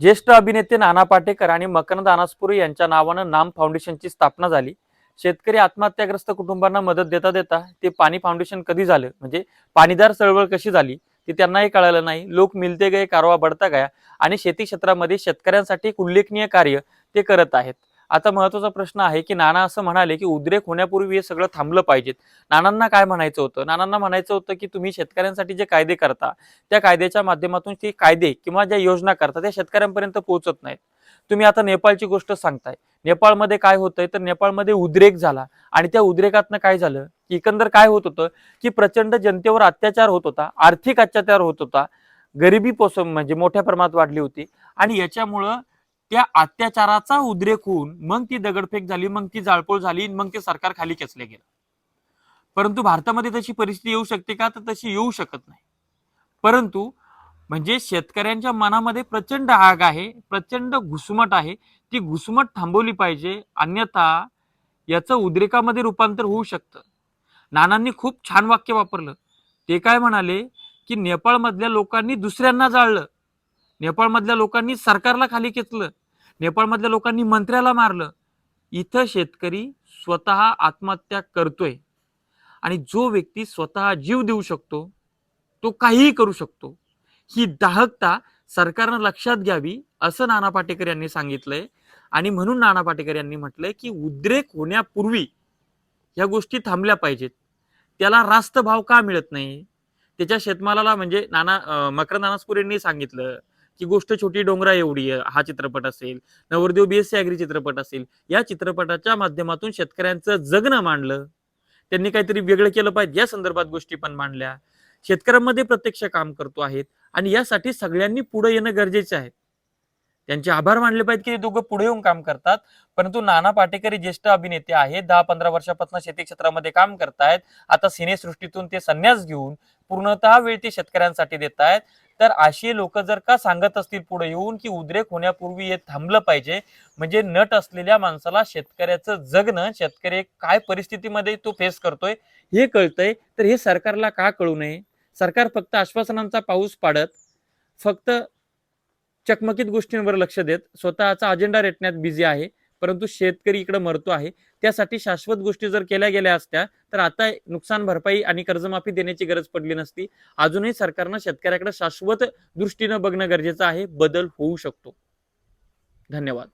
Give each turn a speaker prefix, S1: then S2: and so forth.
S1: ज्येष्ठ अभिनेते नाना पाटेकर आणि मकरंद अनासपुरे यांच्या नावानं नाम फाउंडेशनची स्थापना झाली. शेतकरी आत्महत्याग्रस्त कुटुंबांना मदत देता देता ते पाणी फाउंडेशन कधी झालं? म्हणजे पाणीदार चळवळ कशी झाली? ते त्यांनाही कळालं नाही. लोक मिलते गए कारवा बढता गया आणि शेती क्षेत्रामध्ये शेतकऱ्यांसाठी एक उल्लेखनीय कार्य ते करत आहेत. आता महत्त्वाचा प्रश्न आहे की नाना असं म्हणाले की उद्रेक होण्यापूर्वी हे सगळं थांबलं पाहिजेत. नानांना काय म्हणायचं होतं? नानांना म्हणायचं होतं की तुम्ही शेतकऱ्यांसाठी जे कायदे करता त्या कायद्याच्या माध्यमातून ते कायदे किंवा ज्या योजना करता त्या शेतकऱ्यांपर्यंत पोहोचत नाहीत. तुम्ही आता नेपाळची गोष्ट सांगताय. नेपाळमध्ये काय होतंय? तर नेपाळमध्ये उद्रेक झाला. आणि त्या उद्रेकातनं काय झालं? की एकंदर काय होत होतं? की प्रचंड जनतेवर अत्याचार होत होता आर्थिक अत्याचार होत होता. गरिबी पोस म्हणजे मोठ्या प्रमाणात वाढली होती. आणि याच्यामुळं त्या अत्याचाराचा उद्रेक होऊन मग ती दगडफेक झाली मग ती जाळपोळ झाली मग ते सरकार खाली खेचले गेलं. परंतु भारतामध्ये तशी परिस्थिती येऊ शकते का? तर तशी येऊ शकत नाही. परंतु म्हणजे शेतकऱ्यांच्या मनामध्ये प्रचंड आग आहे प्रचंड घुसमट आहे. ती घुसमट थांबवली पाहिजे अन्यथा याचं उद्रेकामध्ये रूपांतर होऊ शकतं. नानांनी खूप छान वाक्य वापरलं. ते काय म्हणाले? की नेपाळमधल्या लोकांनी दुसऱ्यांना जाळलं. नेपाळमधल्या लोकांनी सरकारला खाली खेचलं. नेपाळमधल्या लोकांनी मंत्र्याला मारलं. इथं शेतकरी स्वतः आत्महत्या करतोय. आणि जो व्यक्ती स्वतः जीव देऊ शकतो तो काहीही करू शकतो. ही दाहकता सरकारनं लक्षात घ्यावी असं नाना पाटेकर यांनी सांगितलंय. आणि म्हणून नाना पाटेकर यांनी म्हटलंय की उद्रेक होण्यापूर्वी या गोष्टी थांबल्या पाहिजेत. त्याला रास्त भाव का मिळत नाही? त्याच्या शेतमालाला म्हणजे नाना मकर मकरंद यांनी सांगितलं. की गोष्ट छोटी डोंगरा एवढी आहे हा चित्रपट असेल नवरदेव बीएससी अॅग्री चित्रपट असेल या चित्रपटाच्या माध्यमातून शेतकऱ्यांचं जगणं मांडलं. त्यांनी काहीतरी वेगळं केलं पाहिजे या संदर्भात गोष्टी पण मांडल्या. शेतकऱ्यांमध्ये प्रत्यक्ष काम करतो आहेत आणि यासाठी सगळ्यांनी पुढे येणं गरजेचे आहे. त्यांचे आभार मानले पाहिजेत की ते दोघं पुढे येऊन काम करतात. परंतु नाना पाटेकर हे ज्येष्ठ अभिनेते आहेत दहा पंधरा वर्षापासून शेती क्षेत्रामध्ये काम करतायत. आता सिनेसृष्टीतून ते संन्यास घेऊन पूर्णतः वेळ ते शेतकऱ्यांसाठी देत आहेत तर अशी लोक जर का सांगत असतील पुढे येऊन की उद्रेक होण्यापूर्वी हे थांबलं पाहिजे म्हणजे नट असलेल्या माणसाला शेतकऱ्याचं जगणं शेतकरी काय परिस्थितीमध्ये तो फेस करतोय हे कळतंय. तर हे सरकारला का कळू नये? सरकार फक्त आश्वासनांचा पाऊस पाडत फक्त चकमकीत गोष्टींवर लक्ष देत स्वतःचा अजेंडा रेटण्यात बिझी आहे. परंतु शेतकरी इकडे मरतो आहे. त्यासाठी शाश्वत गोष्टी जर केल्या गेल्या असत्या तर आता नुकसान भरपाई आणि कर्जमाफी देण्याची गरज पडली नसती. अजूनही सरकारनं शेतकऱ्याकडे शाश्वत दृष्टीनं बघणं गरजेचं आहे. बदल होऊ शकतो. धन्यवाद.